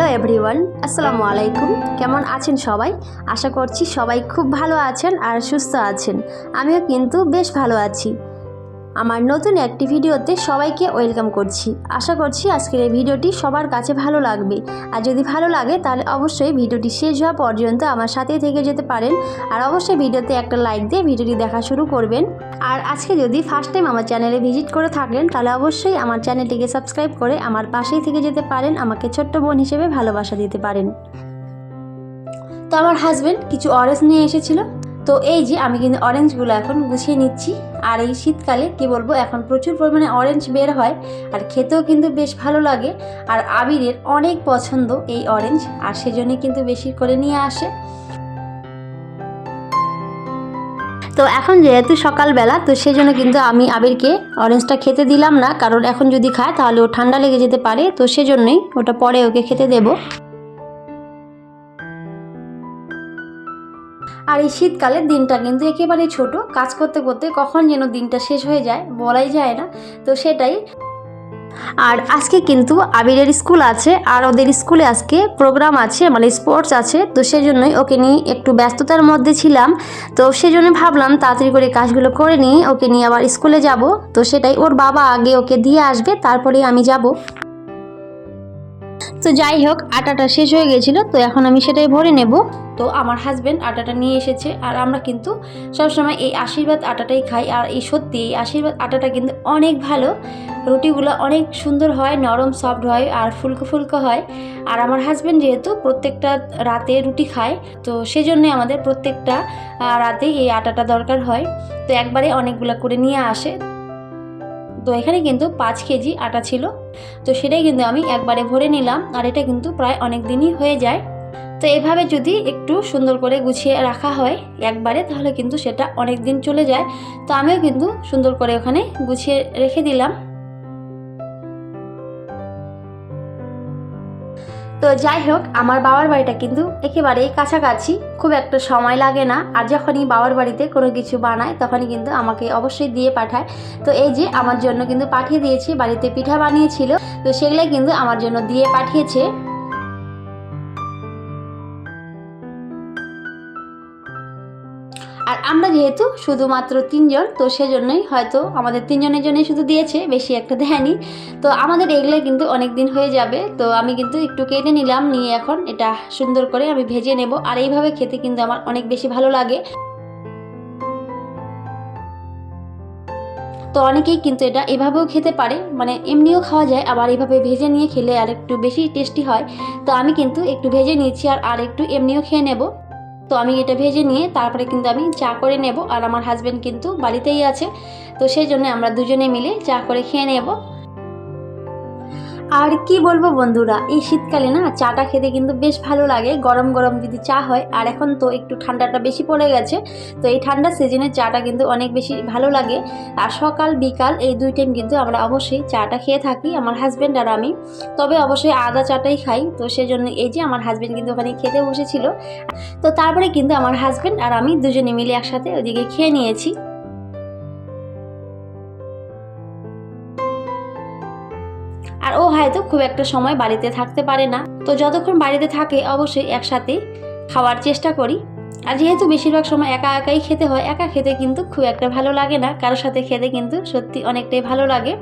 Hello everyone আসসালামু আলাইকুম কেমন আছেন সবাই? আশা করছি সবাই খুব ভালো আছেন আর সুস্থ আছেন। আমিও কিন্তু বেশ ভালো আছি। আমার নতুন একটি ভিডিওতে সবাইকে ওয়েলকাম করছি। আশা করছি আজকের এই ভিডিওটি সবার কাছে ভালো লাগবে। আর যদি ভালো লাগে, তাহলে অবশ্যই ভিডিওটি শেষ হওয়া পর্যন্ত আমার সাথেই থেকে যেতে পারেন। আর অবশ্যই ভিডিওতে একটা লাইক দিয়ে ভিডিওটি দেখা শুরু করবেন। আর আজকে যদি ফার্স্ট টাইম আমার চ্যানেলে ভিজিট করে থাকেন, তাহলে অবশ্যই আমার চ্যানেলটিকে সাবস্ক্রাইব করে আমার পাশেই থেকে যেতে পারেন। আমাকে ছোট্ট বোন হিসেবে ভালোবাসা দিতে পারেন। তো আমার হাজব্যান্ড কিছু অরেঞ্জ নিয়ে এসেছিল। তো এই যে আমি কিন্তু অরেঞ্জগুলো এখন গুছিয়ে নিচ্ছি। আর এই শীতকালে কি বলব, এখন প্রচুর পরিমাণে অরেঞ্জ বের হয়। আর খেতেও কিন্তু বেশ ভালো লাগে। আর আবিরের অনেক পছন্দ এই অরেঞ্জ আর সেজন্যই কিন্তু বেশি করে নিয়ে আসে। তো এখন যেহেতু সকালবেলা, তো সেই জন্য কিন্তু আমি আবিরকে অরেঞ্জটা খেতে দিলাম না। কারণ এখন যদি খায়, তাহলে ও ঠান্ডা লেগে যেতে পারে। তো সেজন্যই ওটা পরে ওকে খেতে দেবো। আর এই শীতকালের দিনটা কিন্তু একেবারেই ছোট। কাজ করতে করতে কখন যেন দিনটা শেষ হয়ে যায় বলাই যায় না। তো সেটাই। আর আজকে কিন্তু আবিরের স্কুল আছে আর ওদের স্কুলে আজকে প্রোগ্রাম আছে মানে স্পোর্টস আছে। তো সেজন্যই ওকে নিয়ে একটু ব্যস্ততার মধ্যে ছিলাম। তো সেজন্য ভাবলাম তাড়াতাড়ি করে কাজগুলো করে নিয়ে ওকে নিয়ে আবার স্কুলে যাব। তো সেটাই, ওর বাবা আগে ওকে দিয়ে আসবে তারপরে আমি যাব। তো যাই হোক, আটাটা শেষ হয়ে গেছিল, তো এখন আমি সেটাই ভরে নেব। তো আমার হাজব্যান্ড আটাটা নিয়ে এসেছে, আর আমরা কিন্তু সবসময় এই আশীর্বাদ আটাটাই খাই, আর এই সত্যি এই আশীর্বাদ আটাটা কিন্তু অনেক ভালো। রুটিগুলো অনেক সুন্দর হয়, নরম সফট হয়, আর ফুলকো ফুলকো হয়। আর আমার হাজব্যান্ড যেহেতু প্রত্যেকটা রাতে রুটি খায়, তো সেজন্য আমাদের প্রত্যেকটা রাতে এই আটাটা দরকার হয়। তো একবারে অনেকগুলো করে নিয়ে আসে। তো এখানে কিন্তু পাঁচ কেজি আটা ছিল। তো সেটাই কিন্তু আমি একবারে ভরে নিলাম আর এটা কিন্তু প্রায় অনেক দিনই হয়ে যায়। তো এভাবে যদি একটু সুন্দর করে গুছিয়ে রাখা হয় একবারে তাহলে কিন্তু সেটা অনেক দিন চলে যায়। তো আমিও কিন্তু সুন্দর করে ওখানে গুছিয়ে রেখে দিলাম। তো যাই হোক, আমার বাবার বাড়িটা কিন্তু একেবারেই কাছাকাছি। খুব একটা সময় লাগে না। আর যখনই বাবার বাড়িতে কোনো কিছু বানায়, তখনই কিন্তু আমাকে অবশ্যই দিয়ে পাঠায়। তো এই যে, আমার জন্য কিন্তু পাঠিয়ে দিয়েছি, বাড়িতে পিঠা বানিয়েছিল। তো সেগুলো কিন্তু আমার জন্য দিয়ে পাঠিয়েছে। আমরা যেহেতু শুধুমাত্র তিনজন, তো সেজন্যই হয়তো আমাদের তিনজনের জন্যই শুধু দিয়েছে, বেশি একটা দেয়নি। তো আমাদের এগুলো কিন্তু অনেক দিন হয়ে যাবে, তো আমি কিন্তু একটু কেটে নিলাম, নিয়ে এখন এটা সুন্দর করে আমি ভেজে নেব, আর এইভাবে খেতে কিন্তু আমার অনেক বেশি ভালো লাগে। তো অনেকেই কিন্তু এটা এভাবেও খেতে পারে মানে এমনিও খাওয়া যায়, আবার এভাবে ভেজে নিয়ে খেলে আর একটু বেশি টেস্টি হয়। তো আমি কিন্তু একটু ভেজে নিয়েছি, আর আর একটু এমনিও খেয়ে নেব। তো আমি এটা ভেজে নিয়ে তারপরে কিন্তু আমি চা করে নেব আর আমার হাজব্যান্ড কিন্তু বাড়িতেই আছে। তো সেই জন্য আমরা দুজনে মিলে চা করে খেয়ে নেব। আর কি বলব বন্ধুরা, এই শীতকালে না চাটা খেতে কিন্তু বেশ ভালো লাগে। গরম গরম যদি চা হয়, আর এখন তো একটু ঠান্ডাটা বেশি পড়ে গেছে, তো এই ঠান্ডার সিজনে চাটা কিন্তু অনেক বেশি ভালো লাগে। আর সকাল, বিকাল এই দুই টাইম কিন্তু আমরা অবশ্যই চাটা খেয়ে থাকি, আমার হাজব্যান্ড আর আমি। তবে অবশ্যই আদা চাটাই খাই, তো সেজন্য এই যে আমার হাজব্যান্ড কিন্তু ওখানে খেতে বসেছিল। তো তারপরে কিন্তু আমার হাজব্যান্ড আর আমি দুজনে মিলে একসাথে ওদিকে খেয়ে নিয়েছি। আর ও হয়তো খুব একটা সময় বাড়িতে থাকতে পারে না। তো যতক্ষণ বাড়িতে থাকে, অবশ্যই একসাথে খাওয়ার চেষ্টা করি। আর যেহেতু বেশিরভাগ সময় একা একাই খেতে হয়, একা খেতে কিন্তু খুব একটা ভালো লাগে না। কারোর সাথে খেতে কিন্তু সত্যি অনেকটাই ভালো লাগে।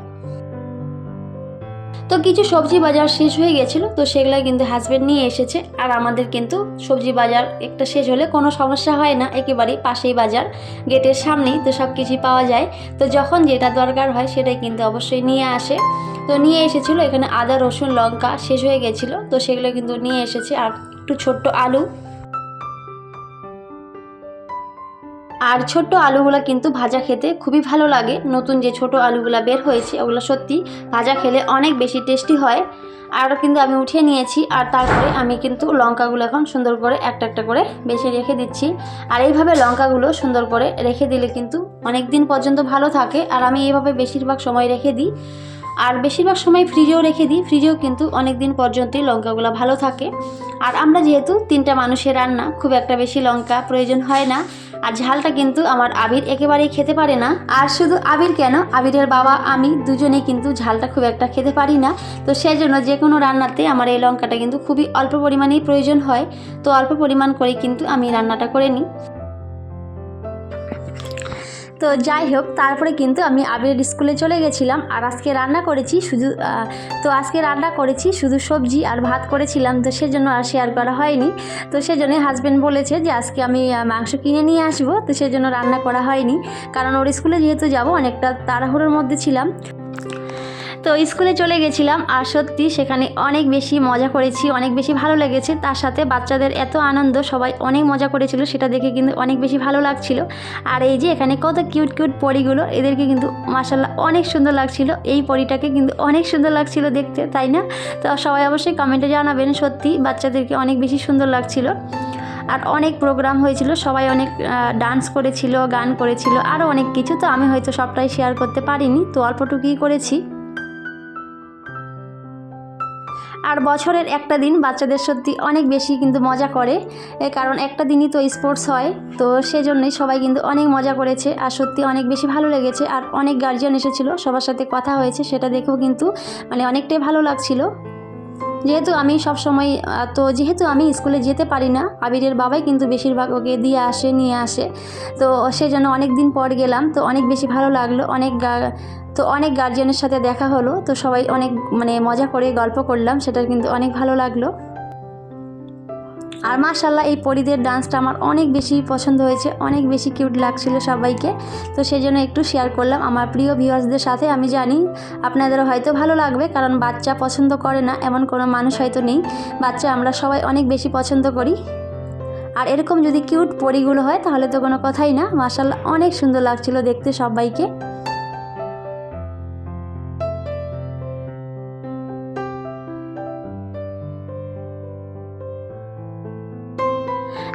তো কিছু সবজি বাজার শেষ হয়ে গেছিল, তো সেগুলো কিন্তু হাজব্যান্ড নিয়ে এসেছে। আর আমাদের কিন্তু সবজি বাজার একটা শেষ হলে কোনো সমস্যা হয় না একেবারেই পাশেই বাজার, গেটের সামনেই তো সব কিছুই পাওয়া যায়। তো যখন যেটা দরকার হয় সেটাই কিন্তু অবশ্যই নিয়ে আসে। তো নিয়ে এসেছিল এখানে আদা, রসুন, লঙ্কা শেষ হয়ে গেছিল, তো সেগুলো কিন্তু নিয়ে এসেছে। আর একটু ছোট্ট আলু আর ছোট্ট আলুগুলো কিন্তু ভাজা খেতে খুবই ভালো লাগে। নতুন যে ছোট আলুগুলো বের হয়েছে, ওগুলো সত্যি ভাজা খেলে অনেক বেশি টেস্টি হয়। আর কিন্তু আমি উঠিয়ে নিয়েছি, আর তারপরে আমি কিন্তু লঙ্কাগুলো এখন সুন্দর করে একটা একটা করে বেছে রেখে দিচ্ছি। আর এইভাবে লঙ্কাগুলো সুন্দর করে রেখে দিলে কিন্তু অনেক দিন পর্যন্ত ভালো থাকে, আর আমি এইভাবে বেশিরভাগ সময় রেখে দিই। আর বেশিরভাগ সময় ফ্রিজেও রেখে দিই, ফ্রিজেও কিন্তু অনেক দিন পর্যন্তই লঙ্কাগুলো ভালো থাকে। আর আমরা যেহেতু তিনটা মানুষের রান্না, খুব একটা বেশি লঙ্কা প্রয়োজন হয় না। আর ঝালটা কিন্তু আমার আবির একেবারেই খেতে পারে না। আর শুধু আবির কেন? আবিরের বাবা, আমি দুজনেই কিন্তু ঝালটা খুব একটা খেতে পারি না। তো সেই জন্য যে কোনো রান্নাতে আমার এই লঙ্কাটা কিন্তু খুবই অল্প পরিমাণেই প্রয়োজন হয়। তো অল্প পরিমাণ করে কিন্তু আমি রান্নাটা করে নিই। তো যাই হোক, তারপরে কিন্তু আমি আবির স্কুলে চলে গেছিলাম আর আজকে রান্না করেছি শুধু তো আজকে রান্না করেছি শুধু সবজি আর ভাত করেছিলাম, তো সেজন্য আর শেয়ার করা হয়নি। তো সেজন্য হাজব্যান্ড বলেছে যে আজকে আমি মাংস কিনে নিয়ে আসব, তো সেজন্য রান্না করা হয়নি। কারণ ওর স্কুলে যেহেতু যাব, অনেকটা তাড়াহুড়োর মধ্যে ছিলাম। তো স্কুলে চলে গেছিলাম আর সত্যি সেখানে অনেক বেশি মজা করেছি, অনেক বেশি ভালো লেগেছে। তার সাথে বাচ্চাদের এত আনন্দ, সবাই অনেক মজা করেছিল, সেটা দেখে কিন্তু অনেক বেশি ভালো লাগছিল। আর এই যে এখানে কত কিউট কিউট পরিগুলো, এদেরকে কিন্তু মাসাল্লাহ অনেক সুন্দর লাগছিল। এই পরিটাকে কিন্তু অনেক সুন্দর লাগছিল দেখতে, তাই না? তো সবাই অবশ্যই কমেন্টে জানাবেন, সত্যি বাচ্চাদেরকে অনেক বেশি সুন্দর লাগছিল। আর অনেক প্রোগ্রাম হয়েছিল, সবাই অনেক ডান্স করেছিল, গান করেছিল আরও অনেক কিছু। তো আমি হয়তো সবটাই শেয়ার করতে পারিনি। তো অল্পটুকুই করেছি। আর বছরের একটা দিন বাচ্চাদের সত্যি অনেক বেশি কিন্তু মজা করে কারণ একটা দিনই তো স্পোর্টস হয়, তো সেজন্যই সবাই কিন্তু অনেক মজা করেছে আর সত্যি অনেক বেশি ভালো লেগেছে আর অনেক গার্জিয়ান এসেছিল, সবার সাথে কথা হয়েছে, সেটা দেখেও কিন্তু মানে অনেকটাই ভালো লাগছিল। যেহেতু আমি সব সময় তো যেহেতু আমি স্কুলে যেতে পারি না, আবিরের বাবাই কিন্তু বেশিরভাগ ওকে দিয়ে আসে, নিয়ে আসে। তো সে যেন অনেক দিন পর গেলাম, তো অনেক বেশি ভালো লাগল, অনেক তো অনেক গার্জিয়ানের সাথে দেখা হলো, তো সবাই অনেক মানে মজা করে গল্প করলাম সেটা কিন্তু অনেক ভালো লাগল। আর মাশাল্লাহ এই পরিদের ডান্সটা আমার অনেক বেশি পছন্দ হয়েছে, অনেক বেশি কিউট লাগছিল সবাইকে। তো সেই জন্য একটু শেয়ার করলাম। আমার প্রিয় ভিউয়ার্সদের সাথে আমি জানি আপনাদেরও হয়তো ভালো লাগবে, কারণ বাচ্চা পছন্দ করে না, এমন কোনো মানুষ হয়তো নেই। বাচ্চা আমরা সবাই অনেক বেশি পছন্দ করি। আর এরকম যদি কিউট পরিগুলো হয়, তাহলে তো কোনো কথাই না। মাশাল্লাহ অনেক সুন্দর লাগছিল দেখতে সবাইকে।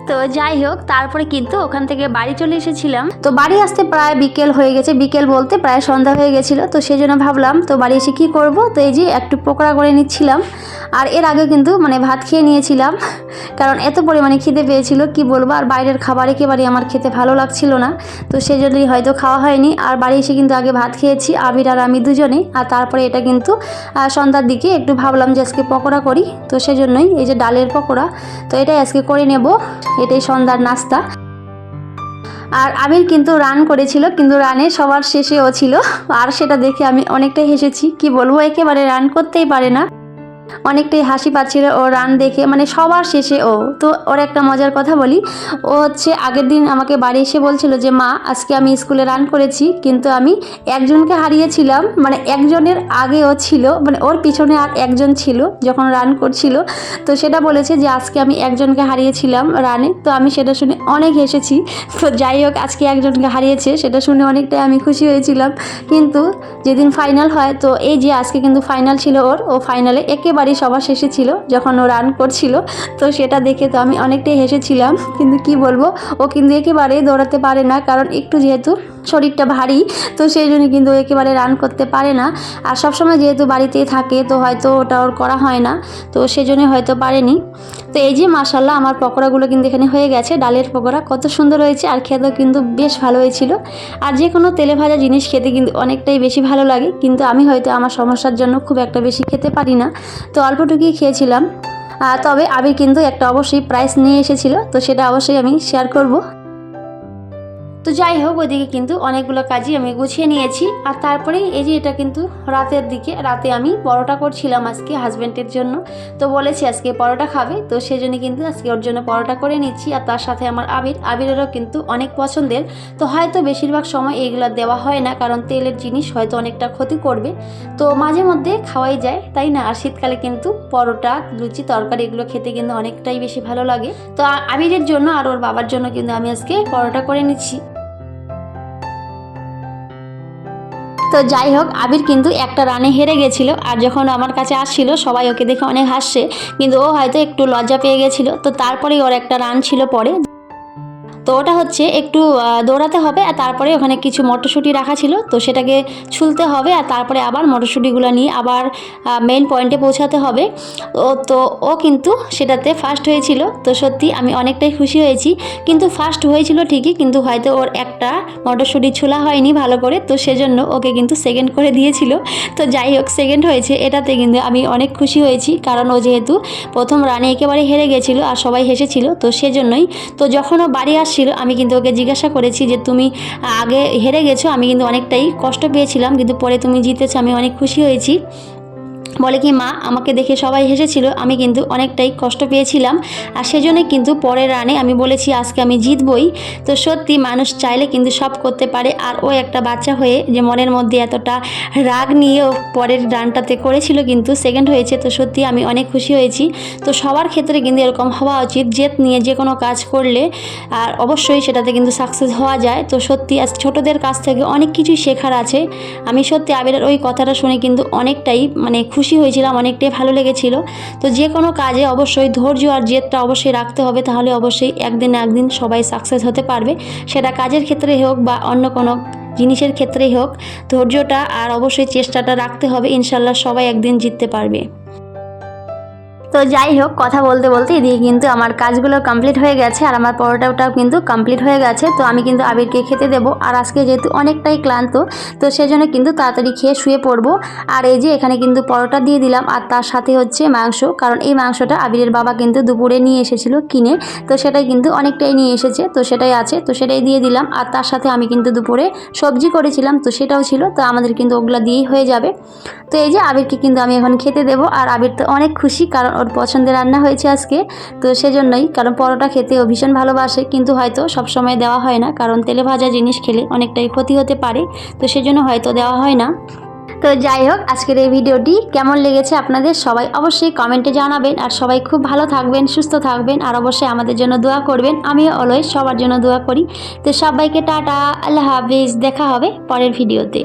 তো যাই হোক, তারপরে কিন্তু ওখান থেকে বাড়ি চলে এসেছিলাম। তো বাড়ি আসতে প্রায় বিকেল হয়ে গেছে। বিকেল বলতে প্রায় সন্ধ্যা হয়ে গেছিল। তো সেই জন্য ভাবলাম, তো বাড়ি এসে কী করব? তো এই যে একটু পকোড়া করে নিচ্ছিলাম। আর এর আগে কিন্তু মানে ভাত খেয়ে নিয়েছিলাম, কারণ এত পরিমাণে খিদে পেয়েছিল, কি বলব? আর বাইরের খাবার একেবারে আমার খেতে ভালো লাগছিল না। তো সেই জন্যই হয়তো খাওয়া হয়নি। আর বাড়ি এসে কিন্তু আগে ভাত খেয়েছি, আবির আর আমি দুজনেই আর তারপরে এটা কিন্তু সন্ধ্যার দিকে একটু ভাবলাম যে আজকে পকোড়া করি। তো সেজন্যই এই যে ডালের পকোড়া, তো এটাই আজকে করে নেব। এটাই সন্ধ্যার নাস্তা। আর আবির কিন্তু রান করেছিল, কিন্তু রানে সবার শেষে ও ছিল। আর সেটা দেখে আমি অনেকটাই হেসেছি। কি বলব? একেবারে রান করতেই পারে না। অনেকটাই হাসি পাচ্ছিল ও রান দেখে মানে সবার শেষে ও। তো ওর একটা মজার কথা বলি, ও হচ্ছে আগের দিন আমাকে বাড়ি এসে বলছিল যে, মা, আজকে আমি স্কুলে রান করেছি, কিন্তু আমি একজনকে হারিয়েছিলাম। মানে একজনের আগে ও ছিল মানে ওর পিছনে আর একজন ছিল যখন রান করছিল। তো সেটা বলেছে যে, আজকে আমি একজনকে হারিয়েছিলাম রানে। তো আমি সেটা শুনে অনেক হেসেছি। তো যাই হোক, আজকে একজনকে হারিয়েছে, সেটা শুনে অনেকটাই আমি খুশি হয়েছিলাম। কিন্তু যেদিন ফাইনাল হয়, তো এই যে আজকে কিন্তু ফাইনাল ছিল ওর, ও ফাইনালে একেবারেই সবার শেষে ছিল, যখন ও রান করছিল, তো সেটা দেখে তো আমি অনেকটাই হেসেছিলাম। কিন্তু কি বলব, ও কিন্তু একেবারেই দৌড়াতে পারে না, কারণ একটু যেহেতু শরীরটা ভারী, তো সেই জন্য কিন্তু একেবারে রান করতে পারে না। আর সবসময় যেহেতু বাড়িতেই থাকে, তো হয়তো ওটা ওর করা হয় না, তো সেজন্য হয়তো পারেনি। তো এই যে মাসাল্লাহ আমার পকোড়াগুলো কিন্তু এখানে হয়ে গেছে, ডালের পকোড়া। কত সুন্দর হয়েছে আর খেতেও কিন্তু বেশ ভালো হয়েছিল। আর যে কোনো তেলে ভাজা জিনিস খেতে কিন্তু অনেকটাই বেশি ভালো লাগে, কিন্তু আমি হয়তো আমার সমস্যার জন্য খুব একটা বেশি খেতে পারি না। তো অল্পটুকুই খেয়েছিলাম। তবে আবির কিন্তু একটা অবশ্যই প্রাইস নিয়ে এসেছিল, তো সেটা অবশ্যই আমি শেয়ার করব। তো যাই হোক, ওইদিকে কিন্তু অনেকগুলো কাজই আমি গুছিয়ে নিয়েছি। আর তারপরে এই যে এটা কিন্তু রাতের দিকে, রাতে আমি পরোটা করছিলাম আজকে হাজব্যান্ডের জন্য। তো বলেছি আজকে পরোটা খাবে, তো সেই জন্য কিন্তু আজকে ওর জন্য পরোটা করে নিচ্ছি। আর তার সাথে আমার আবির, আবিরেরও কিন্তু অনেক পছন্দের। তো হয়তো বেশিরভাগ সময় এগুলো দেওয়া হয় না, কারণ তেলের জিনিস হয়তো অনেকটা ক্ষতি করবে। তো মাঝে মধ্যে খাওয়াই যায়, তাই না? আর শীতকালে কিন্তু পরোটা, লুচি, তরকারি এগুলো খেতে কিন্তু অনেকটাই বেশি ভালো লাগে। তো আবিরের জন্য আর ওর বাবার জন্য কিন্তু আমি আজকে পরোটা করে নিচ্ছি। তো যাই হোক, আবির কিন্তু একটা রানে হেরে গেছিল আর যখন আমার কাছে আসছিল, সবাই ওকে দেখে অনেক হাসছে। কিন্তু ও হয়তো একটু লজ্জা পেয়ে গেছিল। তো তারপরেই ওর একটা রান ছিল পরে। তো ওটা হচ্ছে একটু দৌড়াতে হবে আর তারপরে ওখানে কিছু মটরশুঁটি রাখা ছিল, তো সেটাকে ছুলতে হবে আর তারপরে আবার মটরশুঁটিগুলো নিয়ে আবার মেইন পয়েন্টে পৌঁছাতে হবে। ও তো, ও কিন্তু সেটাতে ফার্স্ট হয়েছিল, তো সত্যি আমি অনেকটাই খুশি হয়েছি। কিন্তু ফার্স্ট হয়েছিল ঠিকই, কিন্তু হয়তো ওর একটা মটরশুঁটি ছোলা হয়নি ভালো করে, তো সেজন্য ওকে কিন্তু সেকেন্ড করে দিয়েছিল। তো যাই হোক সেকেন্ড হয়েছে, এটাতে কিন্তু আমি অনেক খুশি হয়েছি, কারণ ও যেহেতু প্রথম রানে একেবারে হেরে গেছিল আর সবাই হেসেছিল, তো সেজন্যই। তো যখন ও বাড়ি আসছিল আমি কিন্তু ওকে জিজ্ঞাসা করেছি যে তুমি আগে হেরে গেছো, আমি কিন্তু অনেকটাই কষ্ট পেয়েছিলাম, কিন্তু পরে তুমি জিতেছো, আমি অনেক খুশি হয়েছি। বলে কি, মা, আমাকে দেখে সবাই হেসেছিল। আমি কিন্তু অনেকটাই কষ্ট পেয়েছিলাম। আর সেজন্য কিন্তু পরের রানে আমি বলেছি, আজকে আমি জিতবই। তো সত্যি মানুষ চাইলে কিন্তু সব করতে পারে। আর ও একটা বাচ্চা হয়ে যে মনের মধ্যে এতটা রাগ নিয়েও পরের রানটাতে করেছিল কিন্তু সেকেন্ড হয়েছে। তো সত্যি আমি অনেক খুশি হয়েছি। তো সবার ক্ষেত্রে কিন্তু এরকম হওয়া উচিত, জেদ নিয়ে যে কোনো কাজ করলে। আর অবশ্যই সেটাতে কিন্তু সাকসেস হওয়া যায়। তো সত্যি আজ ছোটোদের কাছ থেকে অনেক কিছুই শেখার আছে। আমি সত্যি আবিরের ওই কথাটা শুনে কিন্তু অনেকটাই মানে খুশি হয়েছিলাম, অনেকটাই ভালো লেগেছিল। তো যে কোনো কাজে অবশ্যই ধৈর্য আর জেদটা অবশ্যই রাখতে হবে, তাহলে অবশ্যই একদিন একদিন সবাই সাকসেস হতে পারবে। সেটা কাজের ক্ষেত্রে হোক বা অন্য কোনো জিনিসের ক্ষেত্রেই হোক, ধৈর্যটা আর অবশ্যই চেষ্টাটা রাখতে হবে ইনশাল্লাহ সবাই একদিন জিততে পারবে। তো যাই হোক, কথা বলতে বলতে এদিকে কিন্তু আমার কাজগুলো কমপ্লিট হয়ে গেছে আর আমার পরোটাটাও কিন্তু কমপ্লিট হয়ে গেছে। তো আমি কিন্তু আবিরকে খেতে দেবো। আর আজকে যেহেতু অনেকটাই ক্লান্ত, তো সেজন্য কিন্তু তাড়াতাড়ি খেয়ে শুয়ে পড়ব। আর এই যে এখানে কিন্তু পরোটা দিয়ে দিলাম, আর তার সাথে হচ্ছে মাংস। কারণ এই মাংসটা আবিরের বাবা কিন্তু দুপুরে নিয়ে এসেছিল কিনে। তো সেটাই কিন্তু অনেকটাই নিয়ে এসেছে, তো সেটাই আছে। তো সেটাই দিয়ে দিলাম। আর তার সাথে আমি কিন্তু দুপুরে সবজি করেছিলাম, তো সেটাও ছিল। তো আমাদের কিন্তু ওগুলো দিয়েই হয়ে যাবে। তো এই যে আবিরকে কিন্তু আমি এখন খেতে দেবো। আর আবির তো অনেক খুশি, কারণ ওর পছন্দের রান্না হয়েছে আজকে, তো সেজন্যই, কারণ পরোটা খেতে ও ভীষণ ভালোবাসে, কিন্তু হয়তো সবসময় দেওয়া হয় না, কারণ তেলে ভাজা জিনিস খেলে অনেকটাই ক্ষতি হতে পারে, তো সেজন্য হয়তো দেওয়া হয় না। তো যাই হোক, আজকের এই ভিডিওটি কেমন লেগেছে আপনাদের সবাই অবশ্যই কমেন্টে জানাবেন, আর সবাই খুব ভালো থাকবেন, সুস্থ থাকবেন, আর অবশ্যই আমাদের জন্য দোয়া করবেন, আমিও অলওয়েজ সবার জন্য দোয়া করি। তো সবাইকে টাটা, আল্লাহ হাফিজ, দেখা হবে পরের ভিডিওতে।